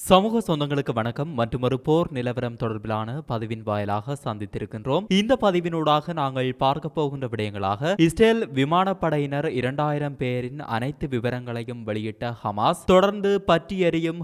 சமூக சொந்தங்களுக்கு வணக்கம். மற்றும் ஒரு போர் நிலவரம் தொடர்பிலான பதிவின் வாயிலாக சந்தித்திருக்கின்றோம். இந்த பதிவினூடாக நாங்கள் பார்க்க போகின்ற விடயங்களாக இஸ்ரேல் விமானப்படையினர் இரண்டாயிரம் பேரின் அனைத்து விவரங்களையும் வெளியிட்ட ஹமாஸ் தொடர்ந்து பற்றி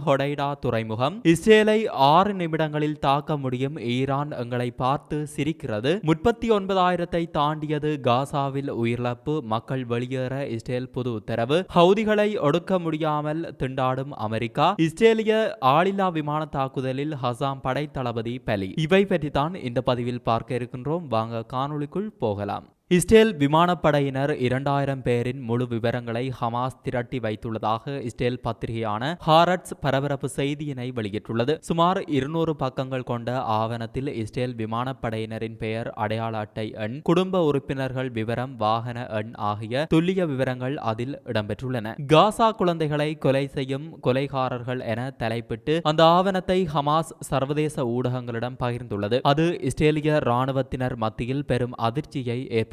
ஹொடைடா துறைமுகம் இஸ்ரேலை ஆறு நிமிடங்களில் தாக்க முடியும் ஈரான் எங்களை பார்த்து சிரிக்கிறது. முப்பத்தி ஒன்பதாயிரத்தை தாண்டியது காசாவில் உயிரிழப்பு மக்கள் வெளியேற இஸ்ரேல் புது உத்தரவு ஹவுதிகளை ஒடுக்க முடியாமல் திண்டாடும் அமெரிக்கா இஸ்ரேலிய ஆளில்லா விமான தாக்குதலில் ஹசாம் படை தளபதி பலி. இவை பற்றி தான் இந்த பதிவில் பார்க்க இருக்கின்றோம். வாங்க காணொளிக்குள் போகலாம். இஸ்ரேல் விமானப்படையினர் இரண்டாயிரம் பேரின் முழு விவரங்களை ஹமாஸ் திரட்டி வைத்துள்ளதாக இஸ்ரேல் பத்திரிகையான ஹாரட்ஸ் பரபரப்பு செய்தியினை வெளியிட்டுள்ளது. சுமார் இருநூறு பக்கங்கள் கொண்ட ஆவணத்தில் இஸ்ரேல் விமானப்படையினரின் பெயர் அடையாள அட்டை எண் குடும்ப உறுப்பினர்கள் விவரம் வாகன எண் ஆகிய துல்லிய விவரங்கள் அதில் இடம்பெற்றுள்ளன. காசா குழந்தைகளை கொலை செய்யும் கொலைகாரர்கள் என தலைப்பிட்டு அந்த ஆவணத்தை ஹமாஸ் சர்வதேச ஊடகங்களிடம் பகிர்ந்துள்ளது. அது இஸ்ரேலிய ராணுவத்தினர் மத்தியில் பெரும் அதிர்ச்சியை ஏற்படுத்தியுள்ளது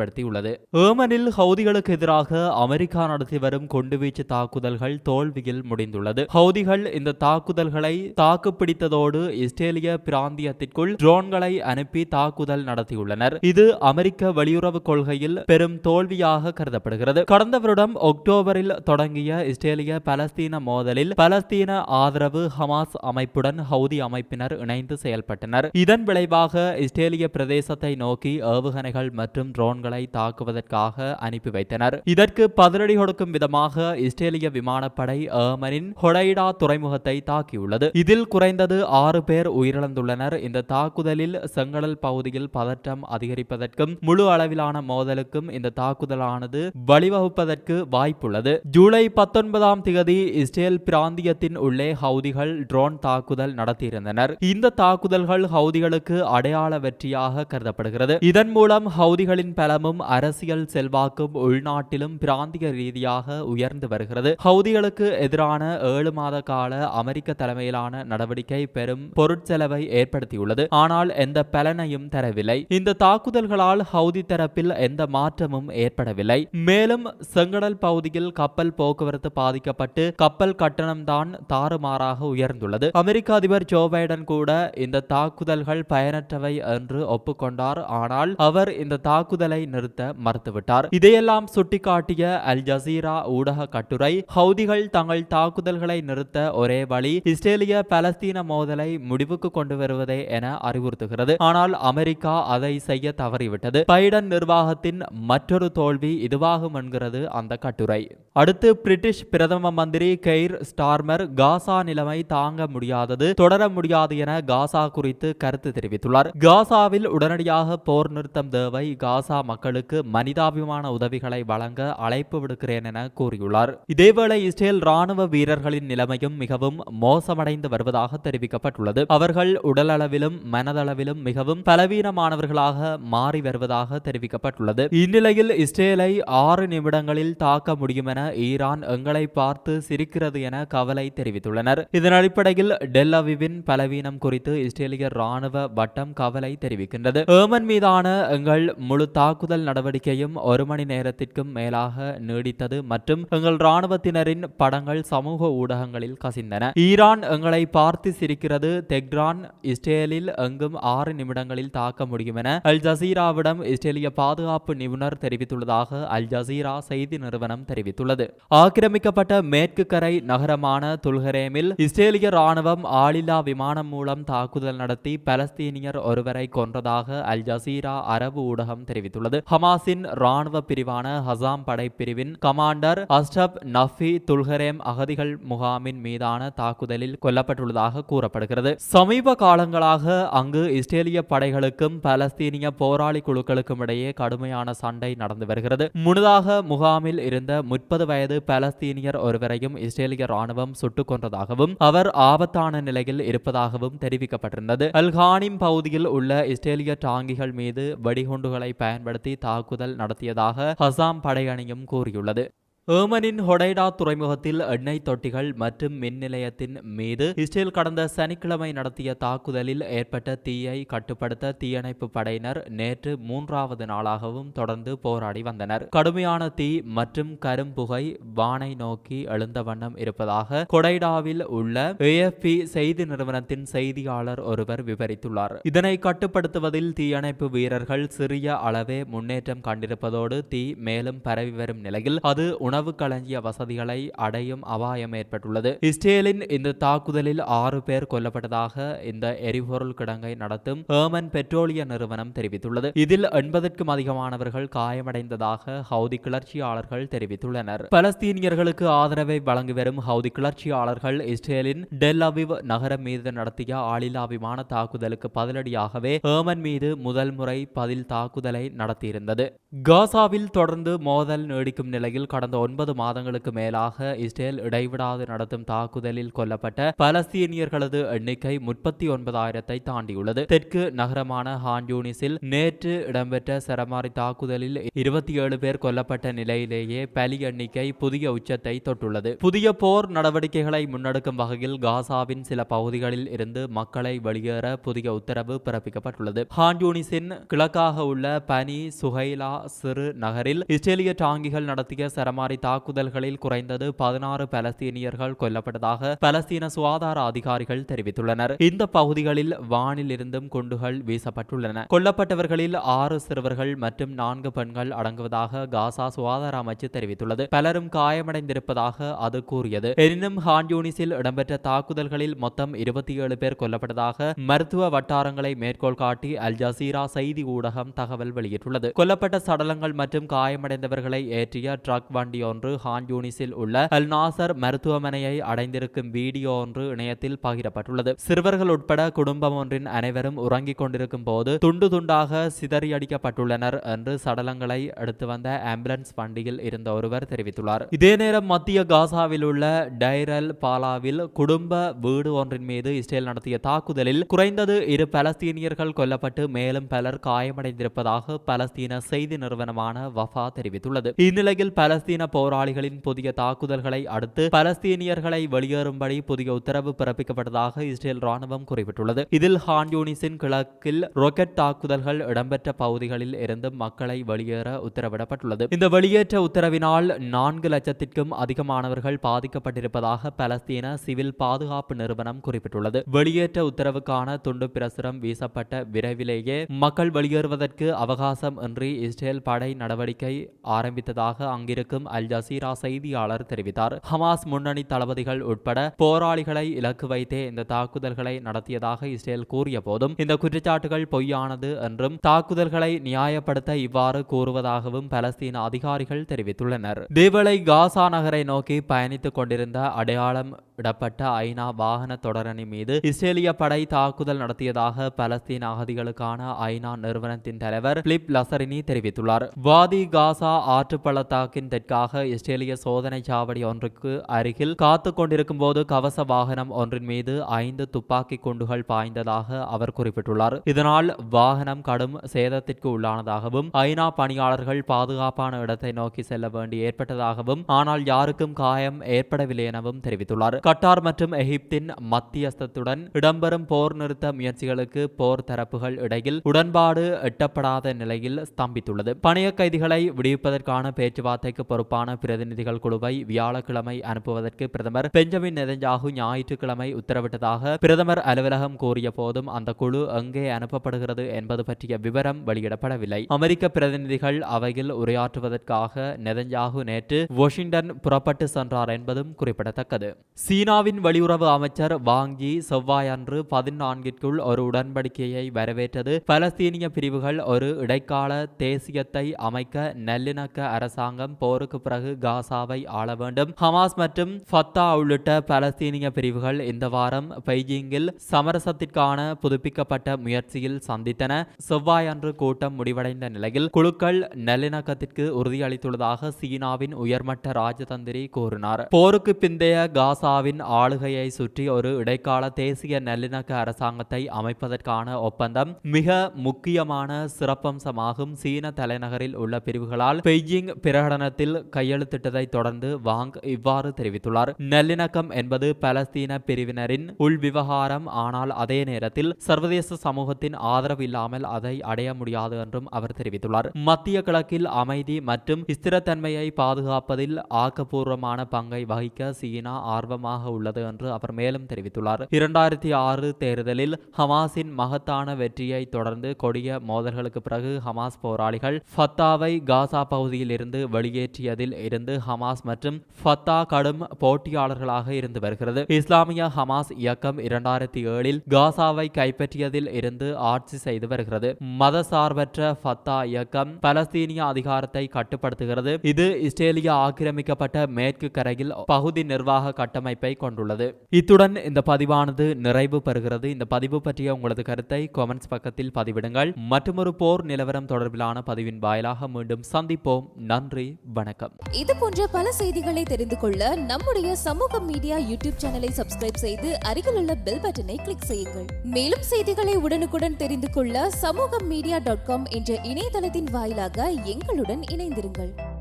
ஏமனில் ஹவுதிகளுக்கு எதிராக அமெரிக்கா நடத்தி வரும் குண்டுவீச்சு தாக்குதல்கள் தோல்வியில் முடிந்துள்ளது. ஹவுதிகள் இந்த தாக்குதல்களை தாக்குப்பிடித்ததோடு இஸ்ரேலிய பிராந்தியத்திற்குள் ட்ரோன்களை அனுப்பி தாக்குதல் நடத்தியுள்ளனர். இது அமெரிக்க வெளியுறவு கொள்கையில் பெரும் தோல்வியாக கருதப்படுகிறது. கடந்த வருடம் அக்டோபரில் தொடங்கிய இஸ்ரேலிய பலஸ்தீன மோதலில் பலஸ்தீன ஆதரவு ஹமாஸ் அமைப்புடன் ஹவுதி அமைப்பினர் இணைந்து செயல்பட்டனர். இதன் விளைவாக இஸ்ரேலிய பிரதேசத்தை நோக்கி ஏவுகணைகள் மற்றும் ட்ரோன்கள் தாக்குவதற்காக அனுப்பி வைத்தனர். இதற்கு பதிலடி கொடுக்கும் விதமாக இஸ்ரேலிய விமானப்படை ஏமனின் ஹொடைடா துறைமுகத்தை தாக்கியுள்ளது. இதில் குறைந்தது ஆறு பேர் உயிரிழந்துள்ளனர். இந்த தாக்குதலில் செங்கடல் பகுதியில் பதற்றம் அதிகரிப்பதற்கும் முழு அளவிலான மோதலுக்கும் இந்த தாக்குதலானது வழிவகுப்பதற்கு வாய்ப்புள்ளது. ஜூலை பத்தொன்பதாம் திகதி இஸ்ரேல் பிராந்தியத்தின் உள்ளே ஹவுதிகள் ட்ரோன் தாக்குதல் நடத்தியிருந்தனர். இந்த தாக்குதல்கள் ஹவுதிகளுக்கு அடையாள வெற்றியாக கருதப்படுகிறது. இதன் மூலம் ஹவுதிகளின் பல பலமும் அரசியல் செல்வாக்கும் உள்நாட்டிலும் பிராந்திய ரீதியாக உயர்ந்து வருகிறது. ஹவுதிகளுக்கு எதிரான ஏழு மாத கால அமெரிக்க தலைமையிலான நடவடிக்கை பெரும் பொருட்செலவை ஏற்படுத்தியுள்ளது. ஆனால் எந்த பலனையும் தரவில்லை. இந்த தாக்குதல்களால் ஹவுதி தரப்பில் எந்த மாற்றமும் ஏற்படவில்லை. மேலும் செங்கடல் பகுதியில் கப்பல் போக்குவரத்து பாதிக்கப்பட்டு கப்பல் கட்டணம்தான் தாறுமாறாக உயர்ந்துள்ளது. அமெரிக்க அதிபர் ஜோ பைடன் கூட இந்த தாக்குதல்கள் பயனற்றவை என்று ஒப்புக்கொண்டார். ஆனால் அவர் இந்த தாக்குதலை நிறுத்த மறுத்துவிட்டார். இதையெல்லாம் சுட்டிக்காட்டிய அல் ஜசீரா ஊடக கட்டுரை ஹவுதிகள் தங்கள் தாக்குதல்களை நிறுத்த ஒரே வழி இஸ்ரேலிய பலஸ்தீன மோதலை முடிவுக்கு கொண்டு வருவதே என அறிவுறுத்துகிறது. ஆனால் அமெரிக்கா அதை செய்ய தவறிவிட்டது. பைடன் நிர்வாகத்தின் மற்றொரு தோல்வி இதுவாகும் என்கிறது அந்த கட்டுரை. அடுத்து பிரிட்டிஷ் பிரதம மந்திரி கெய்ர் ஸ்டார்மர் காசா நிலைமை தாங்க முடியாதது தொடர முடியாது என காசா குறித்து கருத்து தெரிவித்துள்ளார். காசாவில் உடனடியாக போர் நிறுத்தம் தேவை காசா மக்களுக்கு மனிதாபிமான உதவிகளை வழங்க அழைப்பு விடுக்கிறேன் என கூறியுள்ளார். இதேவேளை இஸ்ரேல் ராணுவ வீரர்களின் நிலைமையும் மிகவும் மோசமடைந்து வருவதாக தெரிவிக்கப்பட்டுள்ளது. அவர்கள் உடலளவிலும் மனதளவிலும் மிகவும் பலவீனமானவர்களாக மாறி வருவதாக தெரிவிக்கப்பட்டுள்ளது. இந்நிலையில் இஸ்ரேலை ஆறு நிமிடங்களில் தாக்க முடியும் என ஈரான் எங்களை பார்த்து சிரிக்கிறது என கவலை தெரிவித்துள்ளனர். இதன் அடிப்படையில் டெல்லவிவின் பலவீனம் குறித்து இஸ்ரேலிய ராணுவ வட்டம் கவலை தெரிவிக்கின்றது. ஏமன் மீதான எங்கள் முழு தாக்குதல் நடவடிக்கையும் ஒரு மணி நேரத்திற்கும் மேலாக நீடித்தது மற்றும் எங்கள் ராணுவத்தினரின் படங்கள் சமூக ஊடகங்களில் கசிந்தன. ஈரான் எங்களை பார்த்து சிரிக்கிறது தெக்ரான் இஸ்ரேலில் எங்கும் ஆறு நிமிடங்களில் தாக்க முடியும் என அல் ஜசீராவிடம் இஸ்ரேலிய பாதுகாப்பு நிபுணர் தெரிவித்துள்ளதாக அல் ஜசீரா செய்தி நிறுவனம் தெரிவித்துள்ளது. ஆக்கிரமிக்கப்பட்ட மேற்கு கரை நகரமான துல்கரேமில் இஸ்ரேலிய ராணுவம் ஆளில்லா விமானம் மூலம் தாக்குதல் நடத்தி பலஸ்தீனியர் ஒருவரை கொன்றதாக அல் ஜசீரா அரபு ஊடகம் தெரிவித்துள்ளது. ஹமாஸின் ராணுவ பிரிவான ஹசாம் படைப்பிரிவின் கமாண்டர் அஸ்டப் நஃபி துல்கரேம் அகதிகள் முகாமின் மீதான தாக்குதலில் கொல்லப்பட்டுள்ளதாக கூறப்படுகிறது. சமீப காலங்களாக அங்கு இஸ்ரேலிய படைகளுக்கும் பலஸ்தீனிய போராளி குழுக்களுக்கும் இடையே கடுமையான சண்டை நடந்து வருகிறது. முன்னதாக முகாமில் இருந்த முப்பது வயது பலஸ்தீனியர் ஒருவரையும் இஸ்ரேலிய ராணுவம் சுட்டுக் கொன்றதாகவும் அவர் ஆபத்தான நிலையில் இருப்பதாகவும் தெரிவிக்கப்பட்டிருந்தது. அல்கானிம் பகுதியில் உள்ள இஸ்ரேலிய டாங்கிகள் மீது வெடிகுண்டுகளை பயன்படுத்தி தாக்குதல் நடத்தியதாக ஹசாம் படையணியும் கூறியுள்ளது. ஏமனின் ஹொடைடா துறைமுகத்தில் எண்ணெய் தொட்டிகள் மற்றும் மின் நிலையத்தின் மீது இஸ்ரேல் கடந்த சனிக்கிழமை நடத்திய தாக்குதலில் ஏற்பட்ட தீயை கட்டுப்படுத்த தீயணைப்பு படையினர் நேற்று மூன்றாவது நாளாகவும் தொடர்ந்து போராடி வந்தனர். கடுமையான தீ மற்றும் கரும்புகை வானை நோக்கி எழுந்த வண்ணம் இருப்பதாக கொடைடாவில் உள்ள ஏஎஃப்பி செய்தி நிறுவனத்தின் செய்தியாளர் ஒருவர் விவரித்துள்ளார். இதனை கட்டுப்படுத்துவதில் தீயணைப்பு வீரர்கள் சிறிய அளவே முன்னேற்றம் கண்டிருப்பதோடு தீ மேலும் பரவி வரும் நிலையில் அது உணவு களஞ்சிய வசதிகளை அடையும் அபாயம் ஏற்பட்டுள்ளது. இஸ்ரேலின் இந்த தாக்குதலில் ஆறு பேர் கொல்லப்பட்டதாக இந்த எரிபொருள் கிடங்கை நடத்தும் ஹேமன் பெட்ரோலிய நிறுவனம் தெரிவித்துள்ளது. இதில் எண்பதற்கும் அதிகமானவர்கள் காயமடைந்ததாக ஹவுதி கிளர்ச்சியாளர்கள் தெரிவித்துள்ளனர். பலஸ்தீனியர்களுக்கு ஆதரவை வழங்கி வரும் ஹவுதி கிளர்ச்சியாளர்கள் இஸ்ரேலின் டெல் அவிவ் நகரம் மீது நடத்திய ஆளில்லா விமான தாக்குதலுக்கு பதிலடியாகவே ஏமன் மீது முதல் முறை பதில் தாக்குதலை நடத்தியிருந்தது. காசாவில் தொடர்ந்து மோதல் நீடிக்கும் நிலையில் கடந்த ஒன்பது மாதங்களுக்கு மேலாக இஸ்ரேல் இடைவிடாது நடத்தும் தாக்குதலில் கொல்லப்பட்ட பலஸ்தீனியர்களது எண்ணிக்கை முப்பத்தி ஒன்பதாயிரத்தை தாண்டியுள்ளது. தெற்கு நகரமான ஹான்யூனிஸில் நேற்று இடம்பெற்ற சரமாரி தாக்குதலில் இருபத்தி ஏழு பேர் கொல்லப்பட்ட நிலையிலேயே பலி எண்ணிக்கை புதிய உச்சத்தை தொட்டுள்ளது. புதிய போர் நடவடிக்கைகளை முன்னெடுக்கும் வகையில் காசாவின் சில பகுதிகளில் இருந்து மக்களை வெளியேற புதிய உத்தரவு பிறப்பிக்கப்பட்டுள்ளது. ஹான்யூனிஸின் கிழக்காக உள்ள பனி சுஹைலா சிறு நகரில் இஸ்ரேலிய டாங்கிகள் நடத்திய சரமாரி தாக்குதல்களில் குறைந்தது பதினாறு பலஸ்தீனியர்கள் கொல்லப்பட்டதாக பலஸ்தீன சுகாதார அதிகாரிகள் தெரிவித்துள்ளனர். இந்த பகுதிகளில் வானில் இருந்தும் குண்டுகள் வீசப்பட்டுள்ளன. கொல்லப்பட்டவர்களில் ஆறு சிறுவர்கள் மற்றும் நான்கு பெண்கள் அடங்குவதாக காசா சுகாதார அமைச்சு தெரிவித்துள்ளது. பலரும் காயமடைந்திருப்பதாக அது கூறியது. எனினும் ஹான்யூனிஸில் இடம்பெற்ற தாக்குதல்களில் மொத்தம் இருபத்தி ஏழு பேர் கொல்லப்பட்டதாக மருத்துவ வட்டாரங்களை மேற்கோள் காட்டி அல் ஜசீரா செய்தி ஊடகம் தகவல் வெளியிட்டுள்ளது. கொல்லப்பட்ட சடலங்கள் மற்றும் காயமடைந்தவர்களை ஏற்றிய ட்ரக் வண்டி ஒன்று ஹான் யூனிஸில் உள்ள அல் நாசர் மருத்துவமனையை அடைந்திருக்கும் வீடியோ ஒன்று இணையத்தில் பகிரப்பட்டுள்ளது. சிறுவர்கள் உட்பட குடும்பம் ஒன்றின் அனைவரும் உறங்கிக் கொண்டிருக்கும் போது துண்டு துண்டாக சிதறியடிக்கப்பட்டுள்ளனர் என்று சடலங்களை எடுத்து வந்த ஆம்புலன்ஸ் வண்டியில் இருந்த ஒருவர் தெரிவித்துள்ளார். இதே நேரம் மத்திய காசாவில் உள்ள டைரல் பாலாவில் குடும்ப வீடு ஒன்றின் மீது இஸ்ரேல் நடத்திய தாக்குதலில் குறைந்தது இரு பலஸ்தீனியர்கள் கொல்லப்பட்டு மேலும் பலர் காயமடைந்திருப்பதாக பலஸ்தீன செய்தி நிறுவனமான வஃபா தெரிவித்துள்ளது. இந்நிலையில் பலஸ்தீன போராளிகளின் புதிய தாக்குதல்களை அடுத்து பலஸ்தீனியர்களை வெளியேறும்படி புதிய உத்தரவு பிறப்பிக்கப்பட்டதாக இஸ்ரேல் ராணுவம் குறிப்பிட்டுள்ளது. இதில் ஹான் யூனிஸின் கிழக்கில் ராக்கெட் தாக்குதல்கள் இடம்பெற்ற பகுதிகளில் இருந்து மக்களை வெளியேற உத்தரவிடப்பட்டுள்ளது. இந்த வெளியேற்ற உத்தரவினால் நான்கு லட்சத்திற்கும் அதிகமானவர்கள் பாதிக்கப்பட்டிருப்பதாக பலஸ்தீன சிவில் பாதுகாப்பு நிறுவனம் குறிப்பிட்டுள்ளது. வெளியேற்ற உத்தரவுக்கான துண்டு பிரசுரம் வீசப்பட்ட விரைவிலேயே மக்கள் வெளியேறுவதற்கு அவகாசம் இன்றி இஸ்ரேல் படை நடவடிக்கை ஆரம்பித்ததாக அங்கிருக்கும் அல் ஜசீரா செய்தியாளர் தெரிவித்தார். ஹமாஸ் முன்னணி தளபதிகள் உட்பட போராளிகளை இலக்கு வைத்தே இந்த தாக்குதல்களை நடத்தியதாக இஸ்ரேல் கூறிய போதும் இந்த குற்றச்சாட்டுகள் பொய்யானது என்றும் தாக்குதல்களை நியாயப்படுத்த இவ்வாறு கூறுவதாகவும் பலஸ்தீன அதிகாரிகள் தெரிவித்துள்ளனர். தேவலை காசா நகரை நோக்கி பயணித்துக் கொண்டிருந்த அடையாளம் இடப்பட்ட ஐநா வாகன தொடரணி மீது இஸ்ரேலிய படை தாக்குதல் நடத்தியதாக பலஸ்தீன் அகதிகளுக்கான ஐநா நிறுவனத்தின் தலைவர் பிலிப் லசரினி தெரிவித்துள்ளார். வாதி காசா ஆற்று பள்ளத்தாக்கின் தெற்காக இஸ்ரேலிய சோதனை சாவடி ஒன்றுக்கு அருகில் காத்து கொண்டிருக்கும் போது கவச வாகனம் ஒன்றின் மீது ஐந்து துப்பாக்கி குண்டுகள் பாய்ந்ததாக அவர் குறிப்பிட்டுள்ளார். இதனால் வாகனம் கடும் சேதத்திற்கு உள்ளானதாகவும் ஐநா பணியாளர்கள் பாதுகாப்பான இடத்தை நோக்கி செல்ல வேண்டி ஏற்பட்டதாகவும் ஆனால் யாருக்கும் காயம் ஏற்படவில்லை எனவும் தெரிவித்துள்ளார். கட்டார் மற்றும் எகிப்தின் மத்தியஸ்தத்துடன் இடம்பெறும் போர் நிறுத்த முயற்சிகளுக்கு போர் தரப்புகள் இடையில் உடன்பாடு எட்டப்படாத நிலையில் ஸ்தம்பித்துள்ளது. பணைய கைதிகளை விடுவிப்பதற்கான பேச்சுவார்த்தைக்கு பொறுப்பான பிரதிநிதிகள் குழுவை வியாழக்கிழமை அனுப்புவதற்கு பிரதமர் பெஞ்சமின் நெதஞ்சாகு ஞாயிற்றுக்கிழமை உத்தரவிட்டதாக பிரதமர் அலுவலகம் கூறிய போதும் அந்த குழு எங்கே அனுப்பப்படுகிறது என்பது பற்றிய விவரம் வெளியிடப்படவில்லை. அமெரிக்க பிரதிநிதிகள் அவையில் உரையாற்றுவதற்காக நெதஞ்சாகு நேற்று வாஷிங்டன் புறப்பட்டு சென்றார் என்பதும் குறிப்பிடத்தக்கது. சீனாவின் வெளியுறவு அமைச்சர் வாங்கி செவ்வாயன்று பதினான்கிற்குள் ஒரு உடன்படிக்கையை வரவேற்றது. பலஸ்தீனிய பிரிவுகள் ஒரு இடைக்கால தேசியத்தை அமைக்க நல்லிணக்க அரசாங்கம் போருக்கு பிறகு காசாவை ஆள வேண்டும். ஹமாஸ் மற்றும் ஃபத்தா உள்ளிட்ட பலஸ்தீனிய பிரிவுகள் இந்த வாரம் பெய்ஜிங்கில் சமரசத்திற்கான புதுப்பிக்கப்பட்ட முயற்சியில் சந்தித்தன. செவ்வாயன்று கூட்டம் முடிவடைந்த நிலையில் குழுக்கள் நல்லிணக்கத்திற்கு உறுதியளித்துள்ளதாக சீனாவின் உயர்மட்ட ராஜதந்திரி கூறினார். போருக்கு பிந்தைய காசா ஸ்ரீலங்காவின் ஆளுகையை சுற்றி ஒரு இடைக்கால தேசிய நல்லிணக்க அரசாங்கத்தை அமைப்பதற்கான ஒப்பந்தம் மிக முக்கியமான சிறப்பம்சமாகும் சீன தலைநகரில் உள்ள பிரிவுகளால் பெய்ஜிங் பிரகடனத்தில் கையெழுத்திட்டதை தொடர்ந்து வாங் இவ்வாறு தெரிவித்துள்ளார். நல்லிணக்கம் என்பது பலஸ்தீன பிரிவினரின் உள் விவகாரம் ஆனால் அதே நேரத்தில் சர்வதேச சமூகத்தின் ஆதரவு இல்லாமல் அதை அடைய முடியாது என்றும் அவர் தெரிவித்துள்ளார். மத்திய கிழக்கில் அமைதி மற்றும் ஸ்திரத்தன்மையை பாதுகாப்பதில் ஆக்கப்பூர்வமான பங்கை வகிக்க சீனா ஆர்வமாக உள்ளது என்று அவர் மேலும் தெரிவித்துள்ளார். இரண்டாயிரத்தி ஆறு தேர்தலில் ஹமாஸின் மகத்தான வெற்றியை தொடர்ந்து கொடிய மோதல்களுக்கு பிறகு ஹமாஸ் போராளிகள் ஃபத்தாவை காசா பகுதியில் இருந்து வெளியேற்றியதில் இருந்து ஹமாஸ் மற்றும் ஃபத்தா கடும் போட்டியாளர்களாக இருந்து வருகிறது. இஸ்லாமிய ஹமாஸ் இயக்கம் இரண்டாயிரத்தி ஏழில் காசாவை கைப்பற்றியதில் இருந்து ஆட்சி செய்து வருகிறது. மதசார்பற்ற ஃபத்தா இயக்கம் பலஸ்தீனிய அதிகாரத்தை கட்டுப்படுத்துகிறது. இது இஸ்ரேலிய ஆக்கிரமிக்கப்பட்ட மேற்கு கரையில் பகுதி நிர்வாக கட்டமைப்பு கொண்டுள்ளது. இத்துடன் இந்த பதிவானது நிறைவு பெறுகிறது. இந்த பதிவு பற்றிய உங்களது கருத்தை கொமெண்ட்ஸ் பக்கத்தில் பதிவிடுங்கள். மற்றொரு போர் நிலவரம் தொடர்பிலான பதிவின் வாயிலாக மீண்டும் சந்திப்போம். நன்றி வணக்கம். இது போன்ற பல செய்திகளை தெரிந்து கொள்ள நம்முடைய சமூக மீடியா யூடியூப் சேனலை சப்ஸ்கிரைப் செய்து அருகிலுள்ள பெல் பட்டனை கிளிக் செய்யுங்கள். மேலும் செய்திகளை உடனுக்குடன் தெரிந்து கொள்ள சமூக மீடியா டாட் காம் என்ற இணையதளத்தின் வாயிலாக எங்களுடன் இணைந்திருங்கள்.